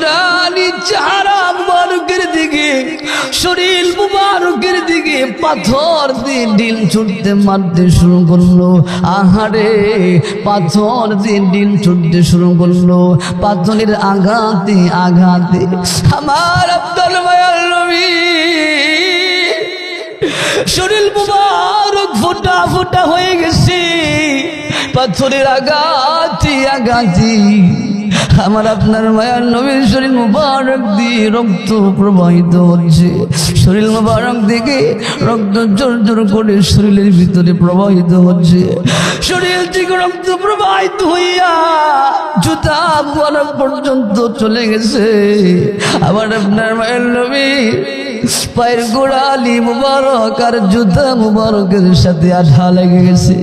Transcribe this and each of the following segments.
নুরানি চেহারা দিকে, শরীর মুবারকের দিকে পাথর দিয়ে ডিল ছুটতে মারতে শুরু করল। আহারে, পাথর দিয়ে ডিল ছুটতে শুরু করল। পাথরের আঘাতে আঘাতে আমার আব্দুল মায়ার রবি শরীর মুবারক ফোটা ফোটা হয়ে গেছে। পাথরের আঘাতি আঘাতি আমার আপনার মায়ার নবীর শরীর মুবারক দিয়ে রক্ত প্রবাহিত হচ্ছে শরীর মুবারক থেকে রক্ত জোর জোর করে শরীরের ভিতরে প্রবাহিত হচ্ছে। শরীর থেকে রক্ত প্রবাহিত হইয়া জুতা মুবারক পর্যন্ত চলে গেছে। আমার আপনার মায়ের নবী পায়ের গোড়ালি মুবারক আর জুতা মুবারকের সাথে আঠা লেগে গেছে।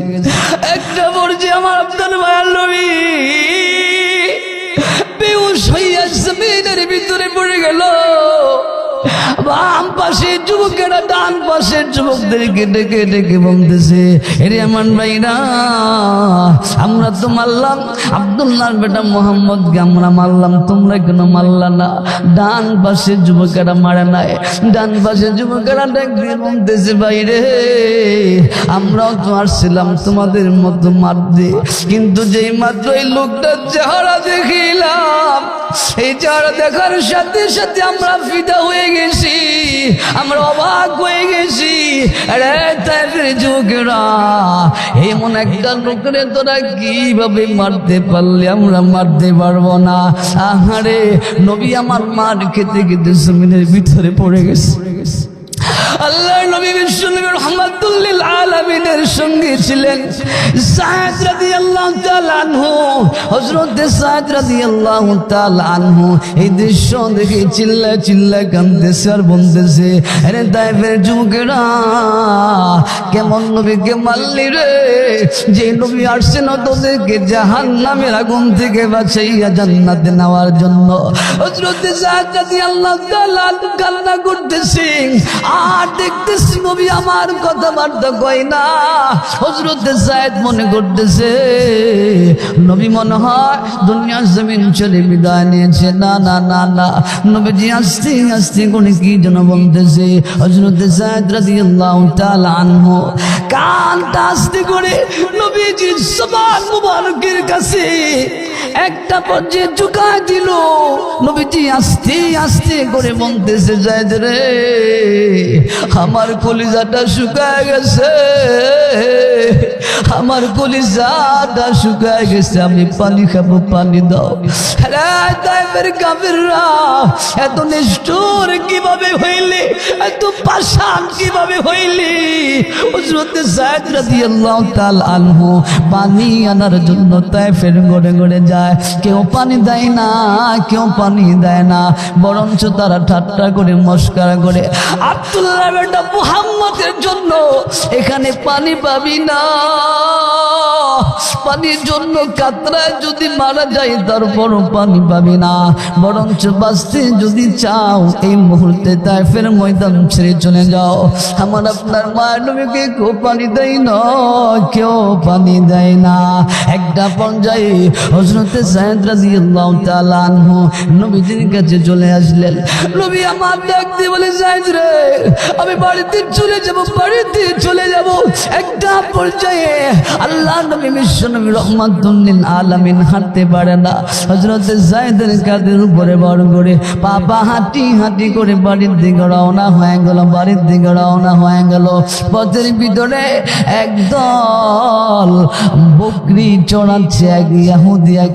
একটা পড়ছে আমার আপনার মায়ার নবী বেউস হইয়া জমিনের ভিতরে পড়ে গেল। পাশে যুবকেরা ডান পাশের যুবকদেরকে ডেকে ডেকে বলতেছে, এরে আমার ভাইরা, আমরা তো মারলাম। আব্দুল্লাহর বেটা মোহাম্মদকে আমরা মারলাম, তোমরা কেন মারলা না? ডান পাশের যুবকেরা মারে নাই। ডান পাশের যুবকেরা ডাক দিয়ে বলতেছে বাইরে আমরাও তো আসছিলাম তোমাদের মতো মারতে। কিন্তু যেই মাত্র এই লোকটার চেহারা দেখিলাম, এই চেহারা দেখার সাথে সাথে আমরা ফিদা হয়ে গেছি। আমরা অবাক হয়ে গেছি। আরে তাদের যুগরা এমন একটা লোকের তোরা কীভাবে মারতে পারলে আমরা মারতে পারব না? আহারে, নবী আমার মার খেতে খেতে জমিনের ভিতরে পড়ে গেছে। আল্লাহ নবী বিশ্বনবী রহমাতুল্লিল আলামিনের সঙ্গে ছিলেন। সাদ রাদিয়াল্লাহু তাআলা আনহু, হযরত সাদ রাদিয়াল্লাহু তাআলা আনহু, এই দৃশ্য দেখে চিল্লা চিল্লা কাঁদতেছে আর বলতেছে, আরে তাইফের যুবকেরা কেমন নবীকে মারলি রে? যে নবী আসছেন তোদেরকে জাহান্নামের আগুন থেকে বাঁচাইয়া জান্নাতে নেওয়ার জন্য। তাআলা আনহু কান্না করতেছে, আর দেখতেছি নবী আমার কথাবার্তা কয় না। হজরত জায়দ মনে করতেছে, নবী মনে হয় দুনিয়ার জমিন চলে বিদায় নিয়েছে। না না না না। নবীজি আস্তে আস্তে করে কি যেন বলতেছে হজরত জায়দ রাদিয়াল্লাহু তাআলা আনহু কানটা আস্তে করে নবীজি সবার মুবারকের কাছে একটা পর্যায়ে ঝুঁকায় দিল, নবীজি আস্তে আস্তে করে বলতেছে যায় রে, আমার কলিজাটা শুকায় গেছে, আমার কলিজাটা শুকায় গেছে, আমি পানি খাব, পানি দাও। তাইফের কাফেররা, এত নিষ্ঠুর কীভাবে হইলে? এত পাষাণ কীভাবে হইলি? হযরত সাইদ রাদিয়াল্লাহু তাআলা আনহু পানি আনার জন্য তাইফের গড়ে গড়ে যায় কেউ পানি দেয় না, কেউ পানি দেয় না। বরঞ্চ তারা ঠাট্টা করে, মস্কারা করে। আব্দুল্লাহ বেটা মুহাম্মদের জন্য এখানে পানি পাবি না। পানির জন্য কাতরায় যদি মারা যায়, তারপরও পানি পাবি না। বরঞ্চ বাঁচতে যদি চাও, এই মুহূর্তে তাই তাইফের ময়দান ছেড়ে চলে যাও। আমার আপনার মায়ের কেউ পানি দেয় না, কেউ পানি দেয় না। একটা পর্যায়ে হজরতে সাহেদ রাদিয়াল্লাহু তাআলা আনহু নবীজির কাছে চলে আসলেন। নবী আমার ডাক দিয়ে বলে সাহেদ রে, আমি বাড়িতে চলে যাব, বাড়িতে চলে যাব। একটা পর্যায়ে আল্লাহ নবী, বিশ্ব নবী রহমাতুল্লিল আলামিন হাঁটতে পারে না। হজরত জায়দের কাদের উপরে বড় করে পাপা হাঁটি হাঁটি করে বাড়ির দিকে রওনা হয়ে গেল, বাড়ির দিকে রওনা হয়ে গেল। পথের ভিতরে একদল বকরি চড়াচ্ছে, এক ইয়াহুদি, এক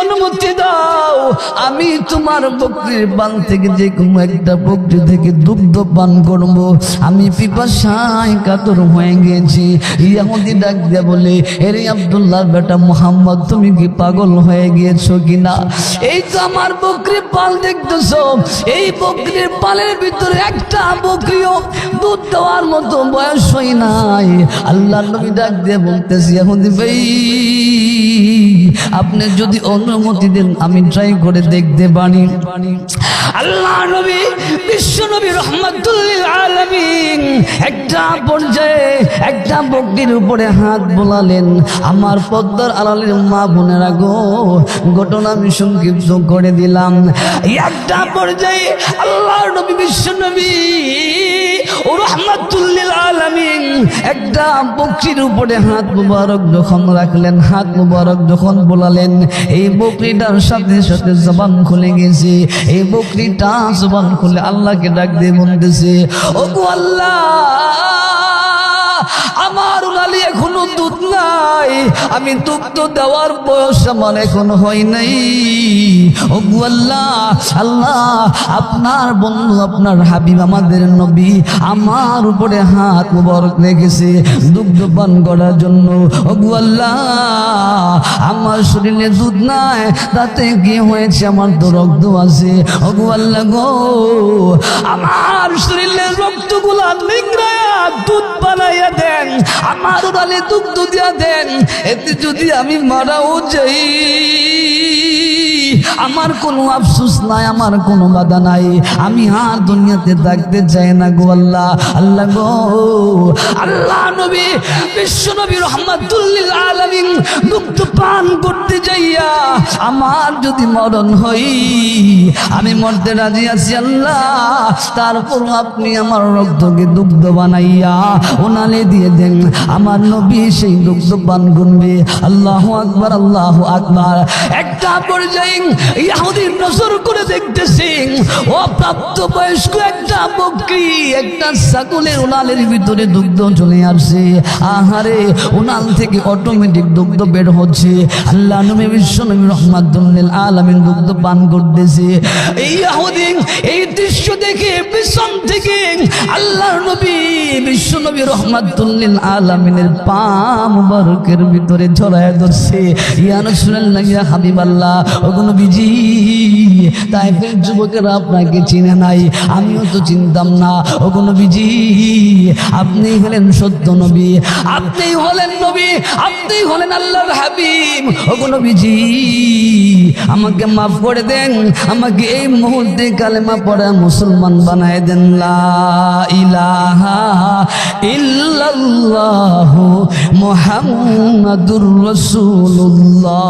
অনুমতি দাও। আমি তোমার বকরির বান থেকে যে কোনো একটা বকরি থেকে দুগ্ধ পান করব। আমি পিপাসায় কাতর হয়ে গেছি। ইয়াহুদি ডাক দিয়ে বলে, এরে আব্দুল্লাহ বেটা মোহাম্মদ, তুমি কি পাগল হয়ে গিয়েছো কিনা? এই তো আমার বকরি পাল দেখতেছ। এই বকরির পালের ভিতরে একটা বকরিও দুধ দেওয়ার মতো বয়স হয় নাই। আল্লাহ নবী ডাক দিয়ে বলতেছি, ইয়াহুদি ভাই আপনি যদি অনুমতি দেন, আমি ট্রাই করে দেখতে পারি। আল্লাহ নবী, বিশ্ব নবী রহমতুল্লিল একটা পর্যায়ে একটা বকরির উপরে হাত বোলালেন। আমার পদ্মার আলালের মা বোনেরা গো, ঘটনা আমি সংক্ষিপ্ত করে দিলাম। একটা পর্যায়ে আল্লাহ নবী, বিশ্ব নবী একটা বকরির উপরে হাত মুবারক যখন রাখলেন, হাত মুবারক যখন বোলালেন, এই বকরিটার সাথে সাথে জবান খুলে গেছে। এই বকরিটা জবান খুলে আল্লাহকে ডাক দিয়ে বলতেছে ও আল্লাহ, আমার উনালি এখনও দুধ নাই। আমি দুগ্ধ দেওয়ার বয়স আমার এখন হয় নাই। ও আল্লাহ আল্লাহ, আপনার বন্ধু, আপনার হাবিব, আমাদের নবী আমার উপরে হাত মুবারক রেখেছে দুগ্ধ পান করার জন্য। ও আল্লাহ শরীরে দুধ নাই, তাতে কি হয়েছে? আমার তো রক্ত আছে। আমার শরীরে রক্তগুলা নিংড়ায়া দুধ বানাইয়া দেন, আমার দুগ্ধ দিয়া দেন, এতে যদি আমি মারাও যাই। আমার কোনো আফসোস নাই, আমার কোনো বাধা নাই। আমি আর দুনিয়াতে থাকতে চাই না গো আল্লাহ। আল্লাহ গো, আল্লাহ নবী, বিশ্ব নবী রহমাতুল্লিল আলামিন দুগ্ধ পান করতে যাইয়া আমার যদি মরণ হই, আমি মরতে রাজি আছি আল্লাহ। তারপর আপনি আমার রক্তকে দুগ্ধ বানাইয়া ওনালে দিয়ে দেন। আমার নবী সেই দুগ্ধ পান করবে। আল্লাহ আকবার আল্লাহ আকবার। একটা পর্যায়ে নজর করে দেখতেছি। ও প্রাপ্ত বয়স্ক একটা বকরি, একটা ছাগলের উনালের ভিতরে দুগ্ধ চলে আসছে। আহারে, উনাল থেকে অটোমেটিক দুগ্ধ বের হচ্ছে। আল্লাহ নবী, বিশ্ব নবী রহমাতুল্লিল দুগ্ধ পান করতেছে। এই ইহুদি এই দৃশ্য দেখে পিছন থেকে আল্লাহর নবী, বিশ্ব নবী রহমাতুল্লিল আলামিনের পা ভিতরে ছড়ায় ধরছে। ইয়া রাসূলুল্লাহ ইয়া হাবিবাল্লাহ, ওগো নবীজি তাই যুবকেরা আপনাকে চিনে নাই। আমিও তো চিনতাম না। ওগো নবীজি আপনি হলেন সত্য নবী। আপনি হলেন নবী আপনি হলেন আল্লাহর হাবিব। ওগো নবীজি, আমাকে মাফ করে দেন। আমাকে এই মুহূর্তে কালেমা পড়া মুসলমান বানায় দেন। লা ইলাহা ইল্লাল্লাহু মুহাম্মাদুর রাসূলুল্লাহ।